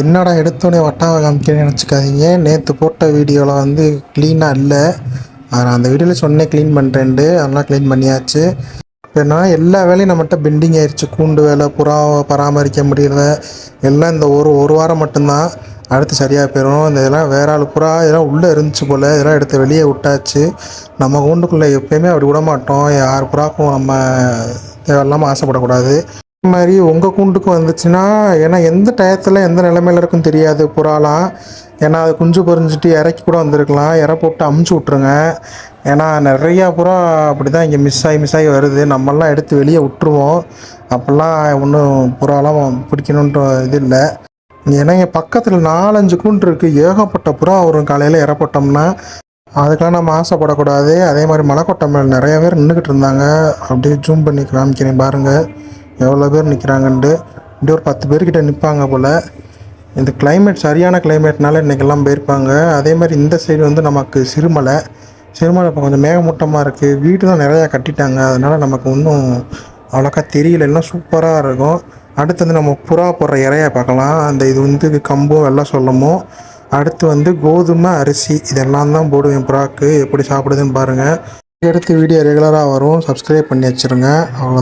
என்னடா எடுத்தோடனே வட்டாவை காமிக்கிறேன்னு நினச்சிக்காதீங்க. நேற்று போட்ட வீடியோவில் வந்து க்ளீனாக இல்லை. அதை நான் அந்த வீடியோவில் சொன்னே க்ளீன் பண்ணுறேன்ட்டு அதெல்லாம் க்ளீன் பண்ணியாச்சு. இப்போ என்ன எல்லா வேலையும் நம்மகிட்ட பெண்டிங் ஆயிடுச்சு கூண்டு வேலை புறாவை பராமரிக்க முடியல எல்லாம் இந்த ஒரு ஒரு வாரம் மட்டும்தான். அடுத்து சரியாக போயிடும் இந்த இதெல்லாம் வேற ஆள் புறா இதெல்லாம் உள்ளே இருந்துச்சு போல். இதெல்லாம் எடுத்து வெளியே விட்டாச்சு. நம்ம கூண்டுக்குள்ளே எப்பயுமே அப்படி விட மாட்டோம் யார் புறாக்கும் நம்ம தேவையில்லாமல் ஆசைப்படக்கூடாது. மாதிரி உங்கள் கூண்டுக்கு வந்துச்சுன்னா ஏன்னா எந்த டயத்தில் எந்த நிலைமையில இருக்கும் தெரியாது புறாலாம் ஏன்னா அது குஞ்சு பொரிஞ்சிட்டு இறக்கி கூட வந்திருக்கலாம். இற போட்டு அமுச்சு விட்ருங்க ஏன்னா நிறையா புறா அப்படி தான் இங்கே மிஸ் ஆகி மிஸ் ஆகி வருது. நம்மெல்லாம் எடுத்து வெளியே விட்டுருவோம். அப்போல்லாம் ஒன்றும் புறாலாம் பிடிக்கணுன்ற இது இல்லை. ஏன்னா இங்கே பக்கத்தில் நாலஞ்சு கூண்டு இருக்குது ஏகப்பட்ட புறா வரும் காலையில் இற போட்டோம்னா. அதுக்கெல்லாம் நம்ம ஆசைப்படக்கூடாது. அதே மாதிரி மலைக்கொட்டை மேல் நிறைய பேர் நின்றுக்கிட்டு இருந்தாங்க. அப்படியே ஜூம் பண்ணி காமிக்கிறேன் பாருங்கள் எவ்வளோ பேர் நிற்கிறாங்கன்ட்டு இப்படி ஒரு பத்து பேர்கிட்ட நிற்பாங்க போல். இந்த கிளைமேட் சரியான கிளைமேட்னால இன்றைக்கெல்லாம் போயிருப்பாங்க. அதே மாதிரி இந்த சைடு வந்து நமக்கு சிறுமலை. சிறுமலை இப்போ கொஞ்சம் மேகமூட்டமாக இருக்குது வீடு தான் நிறையா கட்டிட்டாங்க. அதனால் நமக்கு இன்னும் அவ்வளோக்கா தெரியல. எல்லாம் சூப்பராக இருக்கும். அடுத்து வந்து நம்ம புறா போடுற இறைய பார்க்கலாம். அந்த இது வந்து கம்பும் வெள்ளம் சொல்லமும். அடுத்து வந்து கோதுமை அரிசி. இதெல்லாம் தான் போடுவேன் புறாக்கு. எப்படி சாப்பிடுதுன்னு பாருங்கள் அடுத்து வீடியோ ரெகுலராக வரும். சப்ஸ்கிரைப் பண்ணி வச்சுருங்க. அவ்வளோதான்